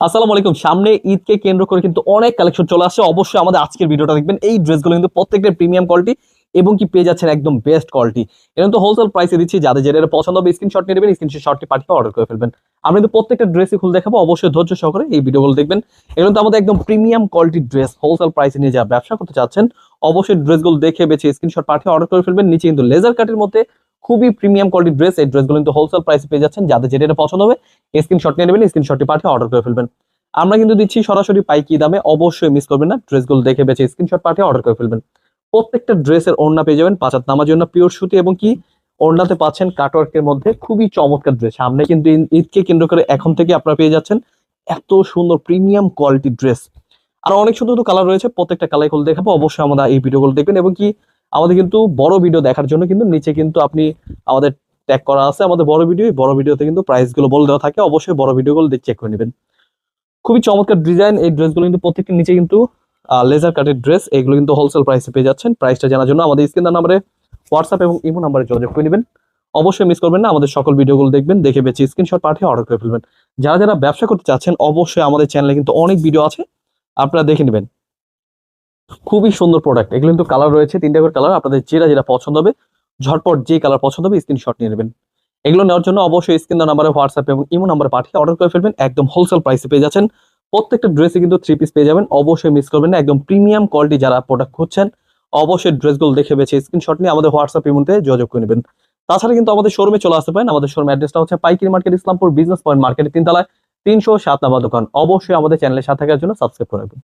আসসালামু আলাইকুম। সামনে ঈদকে কেন্দ্র করে কিন্তু অনেক কালেকশন চলে আসছে। অবশ্যই আমাদের আজকের ভিডিওটা দেখবেন। এই ড্রেসগুলো কিন্তু প্রত্যেকটা প্রিমিয়াম কোয়ালিটি এবং কি পেয়ে যাচ্ছেন একদম বেস্ট কোয়ালিটি এরকম তো হোলসেল প্রাইসে দিচ্ছি। যাদের যেটা পছন্দ হবে স্ক্রিনশট নিয়ে নেবেন স্ক্রিনশট শটটি পাঠিয়ে অর্ডার করে ফেলবেন। আমরা কিন্তু প্রত্যেকটা ড্রেসই খুলে দেখাবো। অবশ্যই ধৈর্য সহকারে এই ভিডিওগুলো দেখবেন। এগুলো তো আমাদের একদম প্রিমিয়াম কোয়ালিটির ড্রেস হোলসেল প্রাইসে নিয়ে যা ব্যবসা করতে চাচ্ছেন, অবশ্যই ড্রেসগুলো দেখে বেছে স্ক্রিনশট পাঠিয়ে অর্ডার করে ফেলবেন। নিচে কিন্তু লেজার কাটের মধ্যে খুবই প্রিমিয়াম কোয়ালিটি ড্রেস এই ড্রেসগুলো কিন্তু হোলসেল প্রাইসে পেয়ে যাচ্ছেন। যাদের যেটা পছন্দ হবে স্ক্রিনশট নিয়ে নেবেন স্ক্রিনশটটি পাঠিয়ে অর্ডার করে ফেলবেন। আমরা কিন্তু দিচ্ছি সরাসরি পাইকি দামে, অবশ্যই মিস করবেন না। ড্রেসগুলো দেখে বেছে স্ক্রিনশট পাঠিয়ে অর্ডার করে ফেলবেন। প্রত্যেকটা ড্রেসের ওড়না পেয়ে যাবেন, পাঁচাত নামার জন্য পিওর সুতি এবং কি ওড়নাতে পাচ্ছেন কাটওয়ার্কের মধ্যে খুবই চমৎকার ড্রেস সামনে কিন্তু ঈদকে কেন্দ্র করে এখন থেকে আপনারা পেয়ে যাচ্ছেন এত সুন্দর প্রিমিয়াম কোয়ালিটি ড্রেস আর অনেক সুন্দর কালার রয়েছে, প্রত্যেকটা কালারগুলো দেখাবো। অবশ্যই আমরা এই ভিডিওগুলো দেখবেন এবং কি আমাদের কিন্তু বড় ভিডিও দেখার জন্য কিন্তু নিচে কিন্তু আপনি আমাদের ট্যাগ করা আছে। আমাদের বড় ভিডিও বড় ভিডিওতে কিন্তু প্রাইসগুলো বলে দেওয়া থাকে। অবশ্যই বড় ভিডিওগুলো চেক করে নেবেন। খুবই চমৎকার ডিজাইন এই ড্রেসগুলো কিন্তু প্রত্যেকটির নিচে কিন্তু লেজার কাটের ড্রেস এগুলো কিন্তু হোলসেল প্রাইসে পেয়ে যাচ্ছেন। প্রাইসটা জানার জন্য আমাদের স্ক্রিন নাম্বারে হোয়াটসঅ্যাপ এবং ইমো নাম্বারে যোগাযোগ করে নেবেন। অবশ্যই মিস করবেন না, আমাদের সকল ভিডিওগুলো দেখবেন, দেখে বেছে স্ক্রিনশট পাঠিয়ে অর্ডার করে ফেলবেন। যারা যারা ব্যবসা করতে চাচ্ছেন, অবশ্যই আমাদের চ্যানেলে কিন্তু অনেক ভিডিও আছে, আপনারা দেখে নেবেন। খুবই সুন্দর প্রোডাক্ট এগুলো কিন্তু কালার রয়েছে, তিনটা করে কালার আপনাদের যেটা যেটা পছন্দ হবে, ঝটপট যে কালার পছন্দ হবে স্ক্রিনশট নিয়ে নেবেন। এগুলো নেওয়ার জন্য অবশ্যই স্ক্রিন নাম্বারে হোয়াটসঅ্যাপ এবং ইমো নাম্বারে পাঠিয়ে অর্ডার করে ফেলবেন, একদম হোলসেল প্রাইসে পেয়ে যাচ্ছেন। প্রত্যেকটা ড্রেসে কিন্তু থ্রি পিস পেয়ে যাবেন, অবশ্যই মিস করবেন না, একদম প্রিমিয়াম কোয়ালিটি যারা প্রোডাক্ট খুঁজছেন, অবশ্যই ড্রেসগুলো দেখে বেছে স্ক্রিনশট নিয়ে আমাদের হোয়াটসঅ্যাপ ইমোতে যোগাযোগ করে নেবেন। তাছাড়া কিন্তু আমাদের শোরুমে চলে আসতে পারেন, আমাদের শোরুম অ্যাড্রেসটা হচ্ছে পাইকারি মার্কেট, ইসলামপুর বিজনেস পয়েন্ট মার্কেটের তিনতলায়, তিনশো সাত নাম্বার দোকান। অবশ্যই আমাদের চ্যানেলের সাথে থাকার জন্য সাবস্ক্রাইব করে